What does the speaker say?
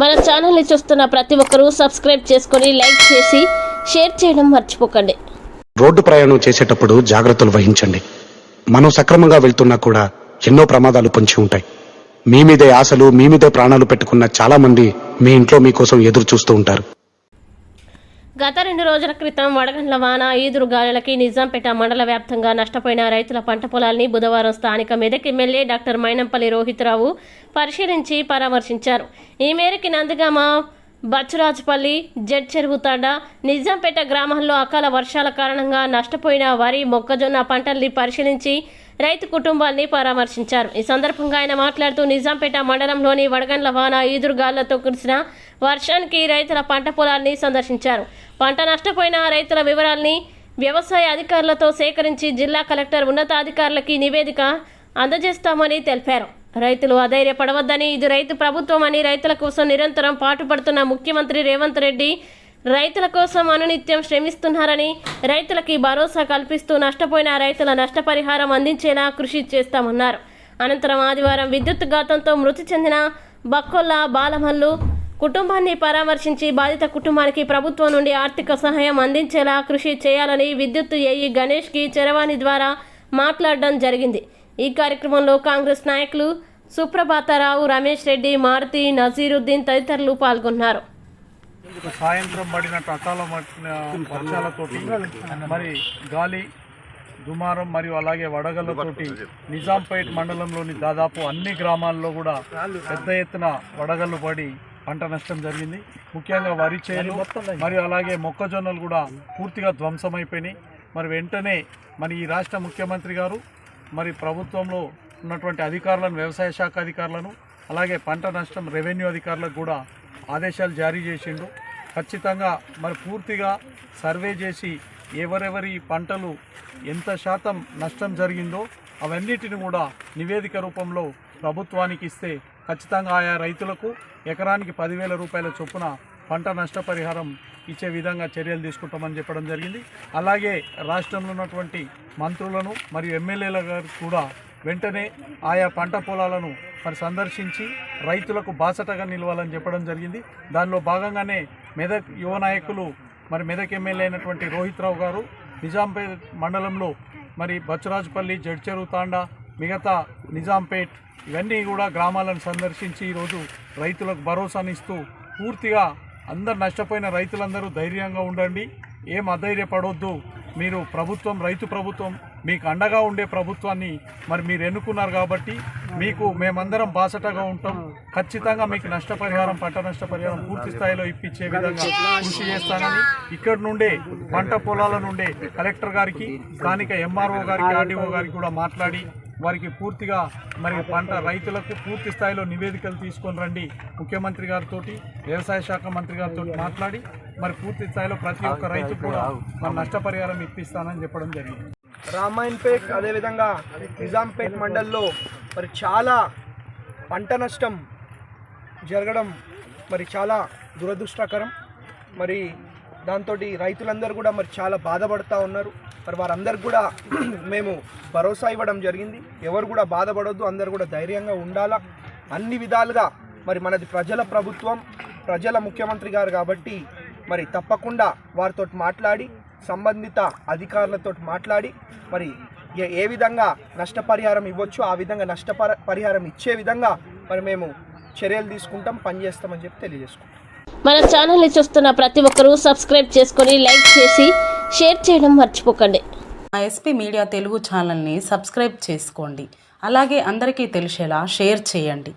మన ఛానల్ని చూస్తున్న ప్రతి ఒక్కరూ సబ్స్క్రైబ్ చేసుకొని లైక్ చేసి షేర్ చేయడం మర్చిపోకండి. రోడ్డు ప్రయాణం చేసేటప్పుడు జాగ్రత్తలు వహించండి. మనం సక్రమంగా వెళ్తున్నా కూడా ఎన్నో ప్రమాదాలు పొంచి ఉంటాయి. మీ మీదే ఆశలు మీ మీదే ప్రాణాలు పెట్టుకున్న చాలామంది మీ ఇంట్లో మీకోసం ఎదురు చూస్తూ ఉంటారు. గత రెండు రోజుల క్రితం వడగండ్ల వాన ఈదురు గాలులకి నిజాంపేట మండల వ్యాప్తంగా నష్టపోయిన రైతుల పంట పొలాల్ని బుధవారం స్థానిక మెదక్ ఎమ్మెల్యే డాక్టర్ మైనంపల్లి రోహిత్రావు పరిశీలించి పరామర్శించారు. ఈ మేరకు నందిగామ బచ్చురాజుపల్లి జడ్ చెరుగుతాడా నిజాంపేట గ్రామాల్లో అకాల వర్షాల కారణంగా నష్టపోయిన వరి మొక్కజొన్న పంటల్ని పరిశీలించి రైతు కుటుంబాల్ని పరామర్శించారు. ఈ సందర్భంగా ఆయన మాట్లాడుతూ నిజాంపేట మండలంలోని వడగండ్ల వాన ఈదురుగాళ్ళతో కురిసిన వర్షానికి రైతుల పంట పొలాల్ని సందర్శించారు. పంట నష్టపోయిన రైతుల వివరాల్ని వ్యవసాయ అధికారులతో సేకరించి జిల్లా కలెక్టర్ ఉన్నతాధికారులకి నివేదిక అందజేస్తామని తెలిపారు. రైతులు అధైర్యపడవద్దని ఇది రైతు ప్రభుత్వం అని రైతుల కోసం నిరంతరం పాటుపడుతున్న ముఖ్యమంత్రి రేవంత్ రెడ్డి రైతుల కోసం అనునిత్యం శ్రమిస్తున్నారని రైతులకి భరోసా కల్పిస్తూ నష్టపోయిన రైతుల నష్టపరిహారం అందించేలా కృషి చేస్తామన్నారు. అనంతరం ఆదివారం విద్యుత్ ఘాతంతో మృతి చెందిన బక్కొల్ల బాలమల్లు కుటుంబాన్ని పరామర్శించి బాధిత కుటుంబానికి ప్రభుత్వం నుండి ఆర్థిక సహాయం అందించేలా కృషి చేయాలని విద్యుత్ ఏఈ గణేష్కి చరవాణి ద్వారా మాట్లాడడం జరిగింది. ఈ కార్యక్రమంలో కాంగ్రెస్ నాయకులు సుప్రభాతారావు రమేష్ రెడ్డి మారుతి నజీరుద్దీన్ తదితరులు పాల్గొన్నారు. సాయంత్రం పడినట్టు అకాల వర్షాలతో మరి గాలి దుమారం మరియు అలాగే వడగళ్ళతోటి నిజాంపేట్ మండలంలోని దాదాపు అన్ని గ్రామాల్లో కూడా పెద్ద ఎత్తున వడగళ్ళు పడి పంట నష్టం జరిగింది. ముఖ్యంగా వరి చేను మరియు అలాగే మొక్కజొన్నలు కూడా పూర్తిగా ధ్వంసమైపోయినాయి. మరి వెంటనే మరి ఈ రాష్ట్ర ముఖ్యమంత్రి గారు మరి ప్రభుత్వంలో ఉన్నటువంటి అధికారులను వ్యవసాయ శాఖ అధికారులను అలాగే పంట నష్టం రెవెన్యూ అధికారులకు కూడా ఆదేశాలు జారీ చేసిండు. ఖచ్చితంగా మరి పూర్తిగా సర్వే చేసి ఎవరెవరి పంటలు ఎంత శాతం నష్టం జరిగిందో అవన్నిటిని కూడా నివేదిక రూపంలో ప్రభుత్వానికి ఇస్తే ఖచ్చితంగా ఆయా రైతులకు ఎకరానికి పదివేల రూపాయల చొప్పున పంట నష్టపరిహారం ఇచ్చే విధంగా చర్యలు తీసుకుంటామని చెప్పడం జరిగింది. అలాగే రాష్ట్రంలో ఉన్నటువంటి మంత్రులను మరియు ఎమ్మెల్యేల గారు కూడా వెంటనే ఆయా పంట పొలాలను మరి సందర్శించి రైతులకు బాసటగా నిలవాలని చెప్పడం జరిగింది. దానిలో భాగంగానే మెదక్ యువ నాయకులు మరి మెదక్ ఎమ్మెల్యే అయినటువంటి రోహిత్ రావు గారు నిజాంపేట్ మండలంలో మరి బచ్చరాజుపల్లి జడ్చెరు తాండా మిగతా నిజాంపేట్ ఇవన్నీ కూడా గ్రామాలను సందర్శించి ఈరోజు రైతులకు భరోసానిస్తూ పూర్తిగా అందరు నష్టపోయిన రైతులందరూ ధైర్యంగా ఉండండి. ఏం అధైర్యపడొద్దు. మీరు ప్రభుత్వం రైతు ప్రభుత్వం మీకు అండగా ఉండే ప్రభుత్వాన్ని మరి మీరు ఎన్నుకున్నారు కాబట్టి మీకు మేమందరం బాసటగా ఉంటాం. ఖచ్చితంగా మీకు నష్టపరిహారం పంట నష్టపరిహారం పూర్తి స్థాయిలో ఇప్పించే విధంగా కృషి చేస్తానని ఇక్కడ నుండే పంట పొలాల నుండే కలెక్టర్ గారికి స్థానిక ఎంఆర్ఓ గారికి ఆర్డీఓ గారికి కూడా మాట్లాడి వారికి పూర్తిగా మరి పంట రైతులకు పూర్తి స్థాయిలో నివేదికలు తీసుకొని రండి. ముఖ్యమంత్రి గారితో వ్యవసాయ శాఖ మంత్రి గారితో మాట్లాడి మరి పూర్తి స్థాయిలో ప్రతి ఒక్క రైతు కూడా మరి నష్టపరిహారం ఇప్పిస్తానని చెప్పడం జరిగింది. రామాయణపేట్ అదేవిధంగా నిజాంపేట్ మండల్లో మరి చాలా పంట నష్టం జరగడం మరి చాలా దురదృష్టకరం. మరి దాంతో రైతులందరూ కూడా మరి చాలా బాధపడుతూ ఉన్నారు. మరి వారందరికి కూడా మేము భరోసా ఇవ్వడం జరిగింది. ఎవరు కూడా బాధపడొద్దు అందరు కూడా ధైర్యంగా ఉండాలా? అన్ని విధాలుగా మరి మనది ప్రజల ప్రభుత్వం ప్రజల ముఖ్యమంత్రి గారు కాబట్టి మరి తప్పకుండా వారితో మాట్లాడి సంబంధిత అధికారులతో మాట్లాడి మరి ఏ- ఏ విధంగా నష్టపరిహారం ఇవ్వచ్చు ఆ విధంగా నష్టపర పరిహారం ఇచ్చే విధంగా మరి మేము చర్యలు తీసుకుంటాం పనిచేస్తామని చెప్పి తెలియజేసుకుంటాం మన ఛానల్ని చూస్తున్న ప్రతి ఒక్కరూ సబ్స్క్రైబ్ చేసుకొని లైక్ చేసి షేర్ చేయడం మర్చిపోకండి. మా ఎస్పీ మీడియా తెలుగు ఛానల్ని సబ్స్క్రైబ్ చేసుకోండి. అలాగే అందరికీ తెలిసేలా షేర్ చేయండి.